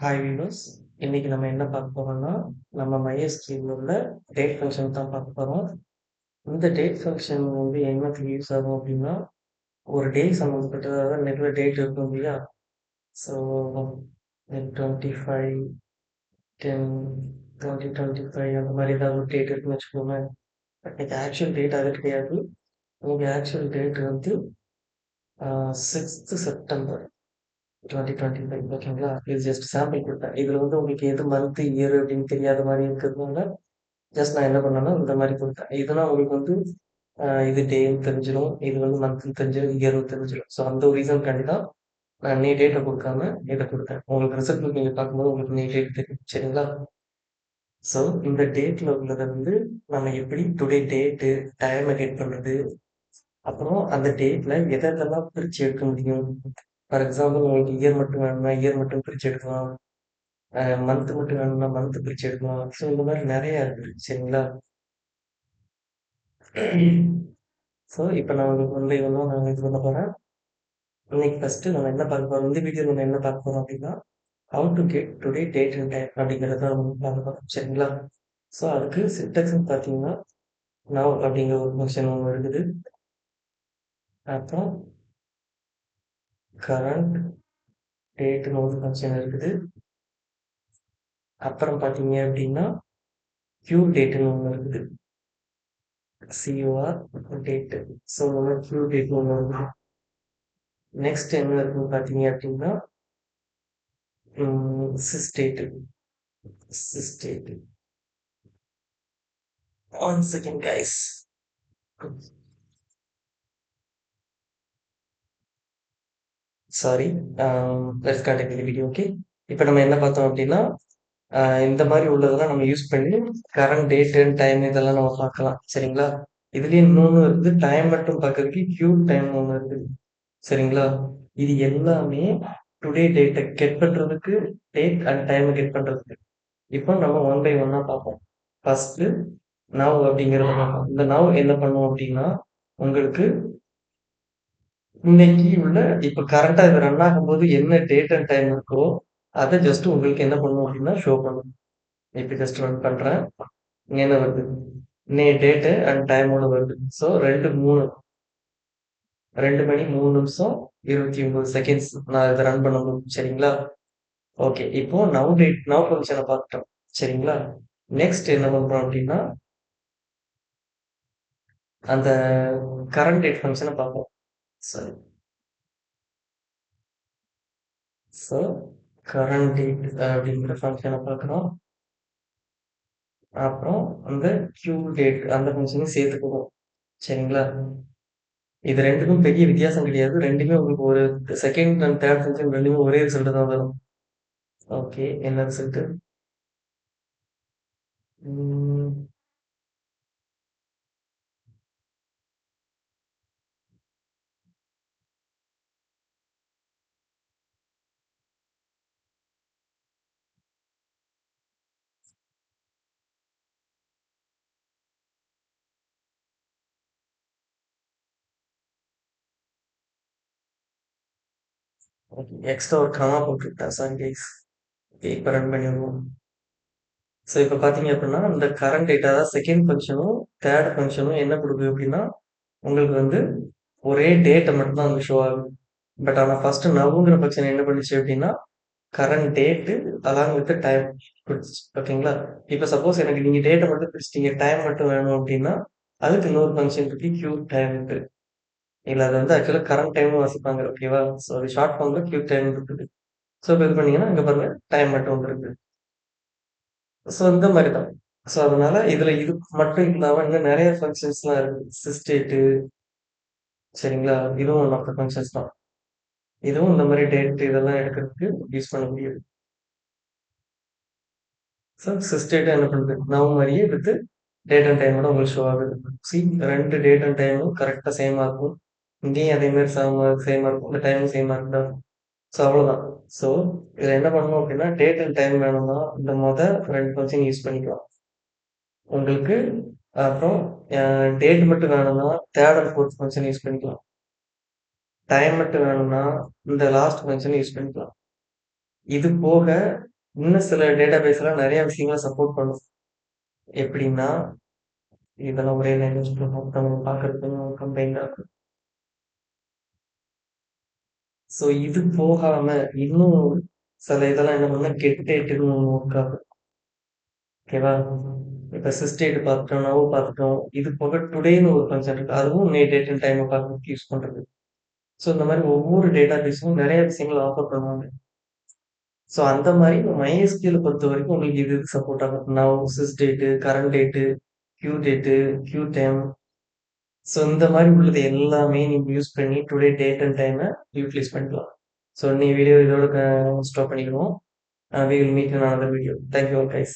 Hi viewers இன்னைக்கு நம்ம என்ன பார்க்க போறோம்னா நம்ம MySQL உள்ள டேட் ஃபங்க்ஷன் தான் பார்க்க போறோம். இந்த டேட் ஃபங்க்ஷன் வந்து என்னத்துக்கு யூஸ் ஆகும் அப்படின்னா ஒரு டே சம்மந்தப்பட்டதாக நெட்ல டேட் இருக்கும் இல்லையா? So twenty five ten twenty twenty five அந்த மாதிரி ஏதாவது ஒரு டேட் இருக்குன்னு வச்சுக்கோங்க எனக்கு ஆக்சுவல் டேட் அது கிடையாது. உங்களுக்கு ஆக்சுவல் டேட் வந்து sixth September twenty twenty five ஓகேங்களா இது ஜஸ்ட் சாம்பிள் கொடுத்தேன். இதில் வந்து உங்களுக்கு எது மந்த்து இயர் அப்படின்னு தெரியாத மாதிரி இருக்கிறதுனால ஜஸ்ட் நான் என்ன பண்ணேன்னா இந்த மாதிரி கொடுத்தேன். இதுனா உங்களுக்கு வந்து இது டேன்னு தெரிஞ்சிடும். இது வந்து மந்த்னு தெரிஞ்சிடும் இயர்னு தெரிஞ்சிடும். ஸோ அந்த ஒரு ரீசன்காண்டி தான் நான் நீ டேட்டை கொடுக்காம இதை கொடுத்தேன். உங்களுக்கு ரிசல்ட் நீங்கள் பார்க்கும்போது உங்களுக்கு நீ டேட் தெரியும். சரிங்களா? ஸோ இந்த டேட்டில் உள்ளதை வந்து நம்ம எப்படி டுடே டேட்டு டைமை கெட் பண்ணுறது அப்புறம் அந்த டேட்ல எதெல்லாம் பிரிச்சு எடுக்க முடியும்? ஃபார் எக்ஸாம்பிள் உங்களுக்கு இயர் மட்டும் வேணும்னா இயர் மட்டும் பிரிச்சு எடுக்கலாம். மந்த் மட்டும் வேணும்னா மந்த் பிரிச்சு எடுக்கலாம். ஸோ இந்த மாதிரி நிறைய இருக்கு. சரிங்களா? ஸோ இப்போ நான் உங்களுக்கு வந்து ஒன்றும் நான் இது பண்ண போகிறேன் இன்னைக்கு ஃபஸ்ட்டு நம்ம என்ன பார்க்க போகிறோம் இந்த வீடியோ நம்ம என்ன பார்க்க போகிறோம் அப்படின்னா how to get today date and time அப்படிங்கிறத நம்ம பார்க்க போகிறோம் சரிங்களா? ஸோ அதுக்கு சின்டெக்ஸ்னு பார்த்தீங்கன்னா நவ் அப்படிங்கிற ஒரு ஃபங்க்ஷன் ஒன்று இருக்குது. அப்புறம் கரண்ட் டேட்னு ஒரு ஃபங்க்ஷன் இருக்குது. அப்புறம் பார்த்தீங்க அப்படின்னா கியூ டேட்னு ஒன்று இருக்குது. சிஓஆர் டேட்டு ஸோ நம்ம கியூ டேட்னு ஒன்று இருக்குது. நெக்ஸ்ட் என்ன இருக்குன்னு பார்த்தீங்க அப்படின்னா sysdate sysdate one second guys sorry let's continue video okay இப்போ நம்ம என்ன பார்த்தோம் அப்படின்னா இந்த மாதிரி உள்ளதெல்லாம் நம்ம யூஸ் பண்ணி கரண்ட் டேட் அண்ட் டைம் இதெல்லாம் நம்ம பார்க்கலாம். சரிங்களா? இதுலயே இன்னொன்று இருக்குது டைம் மட்டும் பார்க்கறதுக்கு கியூ டைம் ஒன்று இருக்குது சரிங்களா? இது எல்லாமே டுடே டேட்டை கெட் பண்றதுக்கு டேட் அண்ட் டைமை கெட் பண்றதுக்கு. இப்போ நம்ம ஒன் பை ஒன்னா பார்ப்போம். ஃபர்ஸ்ட் நவ் அப்படிங்கிறத பார்ப்போம். இந்த நவ் என்ன பண்ணுவோம் அப்படின்னா உங்களுக்கு இன்னைக்கு உள்ள இப்ப கரண்டா இது ரன் ஆகும்போது என்ன டேட் அண்ட் டைம் இருக்கோ அதை ஜஸ்ட் உங்களுக்கு என்ன பண்ணும் அப்படின்னா ஷோ பண்ணும். இப்ப ஜஸ்ட் ரன் பண்றேன். என்ன வருது? நே டேட்டு அண்ட் டைமோட வருது. ஸோ ரெண்டு மூணு. ரெண்டு மணி மூணு நிமிஷம் இருபத்தி ஒன்பது செகண்ட்ஸ் நான் இதை ரன் பண்ண முடியும். சரிங்களா? ஓகே இப்போ நவ் டேட் நவ் ஃபங்க்ஷனை பார்த்துட்டோம். சரிங்களா? நெக்ஸ்ட் என்ன பண்ணுறோம் அப்படின்னா அந்த கரண்ட் டேட் ஃபங்க்ஷனை பார்ப்போம். So, so current date uh, அப்படிங்கிற ஃபங்க்ஷனை பார்க்குறோம் அப்புறம் அந்த கியூ டேட் அந்த ஃபங்க்ஷனையும் சேர்த்துக்குவோம் சரிங்களா? இது ரெண்டுக்கும் பெரிய வித்தியாசம் கிடையாது. ரெண்டுமே உங்களுக்கு ஒரு செகண்ட் அண்ட் தேர்ட் ஃபங்க்ஷன் ரெண்டுமே ஒரே ரிசல்ட் தான் வரும். ஓகே என்ன ஓகே எக்ஸ்ட்ரா ஒரு கமா போட்டுக்கிட்டா சாரி கைஸ் ஓகே இப்போ ரன் பண்ணிடுவோம். ஸோ இப்போ பார்த்தீங்க அப்படின்னா இந்த கரண்ட் டேட்டா தான் செகண்ட் ஃபங்க்ஷனும் தேர்ட் ஃபங்க்ஷனும் என்ன கொடுக்குது அப்படின்னா உங்களுக்கு வந்து ஒரே டேட்டை மட்டும்தான் வந்து ஷோ ஆகும் பட் ஆனால் ஃபர்ஸ்ட் நவுங்கிற ஃபங்க்ஷன் என்ன பண்ணுச்சு அப்படின்னா current date along with time கொடுத்துச்சு. ஓகேங்களா? இப்போ சப்போஸ் எனக்கு நீங்கள் டேட்டை மட்டும் பிடிச்சிட்டீங்க டைம் மட்டும் வேணும் அப்படின்னா அதுக்கு இன்னொரு ஃபங்க்ஷன் இருக்கு. கியூ டைம் இருக்கு இல்லை அது வந்து ஆக்சுவலாக கரண்ட் டைமும் வாசிப்பாங்க ஓகேவா ஸோ அது ஷார்ட் ஃபார்மில் கியூ டைம் இருக்குது. ஸோ இப்போ இது பண்ணீங்கன்னா அங்கே பாருங்க டைம் மட்டும் வந்துருக்கு ஸோ இந்த மாதிரி தான். ஸோ அதனால இதுல இது மட்டும் இல்லாமல் இன்னும் நிறைய ஃபங்க்ஷன்ஸ்லாம் இருக்கு. சிஸ்டேட்டு சரிங்களா? இதுவும் ஒன் ஆஃப் த ஃபங்க்ஷன்ஸ் தான். இதுவும் இந்த மாதிரி டேட் இதெல்லாம் எடுக்கிறதுக்கு யூஸ் பண்ண முடியுது. ஸோ சிஸ்டேட்டாக என்ன பண்ணுது? நவ் மாதிரியே வித் டேட் அண்ட் டைமோட உங்களுக்கு ஷோ ஆகுது. சி ரெண்டு டேட் அண்ட் டைமும் கரெக்டாக சேமாக இருக்கும் இங்கேயும் அதே மாதிரி சேமா சேமாக இருக்கும் இந்த டைமும் சேமாக இருக்கும் ஸோ அவ்வளோதான் ஸோ இதில் என்ன பண்ணணும் அப்படின்னா டேட் அண்ட் டைம் வேணும்னா இந்த மொதல் ரெண்டு ஃபங்க்ஷன் யூஸ் பண்ணிக்கலாம் உங்களுக்கு அப்புறம் டேட் மட்டும் வேணும்னா third and fourth function use பண்ணிக்கலாம் டைம் மட்டும் வேணும்னா இந்த லாஸ்ட் ஃபங்க்ஷன் யூஸ் பண்ணிக்கலாம் இது போக இன்னும் சில டேட்டா பேஸ்லாம் நிறைய விஷயங்களை சப்போர்ட் பண்ணும். எப்படின்னா, இதெல்லாம் ஒரே லைன்ல சொல்லணும். நம்ம பார்க்கறதுக்கு கொஞ்சம் இருக்கும். ஸோ இது போகாம இன்னும் சில இதெல்லாம் என்ன பண்ணா கெட் டேட்ன்னு ஒர்க் ஆகும். ஓகேவா? இப்ப சிஸ்டேட் பார்த்துட்டோம், நவ் பார்த்துட்டோம். இது போக டுடேன்னு ஒரு ஃபங்க்ஷன் இருக்கு. அதுவும் நே டேட் அண்ட் டைம பார்க்கறதுக்கு யூஸ் பண்றது. ஸோ இந்த மாதிரி ஒவ்வொரு டேட்டா பேஸும் நிறைய விஷயங்கள ஆஃபர் பண்ணுவாங்க. ஸோ அந்த மாதிரி மாரி பொறுத்த வரைக்கும் உங்களுக்கு இது சப்போர்ட் ஆகும். Now, sysdate, current date, Q date, Q time. So இந்த மாதிரி உள்ளது எல்லாமே நீங்க யூஸ் பண்ணி today date and time utilize பண்ணிக்கலாம். ஸோ நீ வீடியோ இதோட ஸ்டாப் பண்ணிக்கிறோம் we will meet another video. Thank you all guys.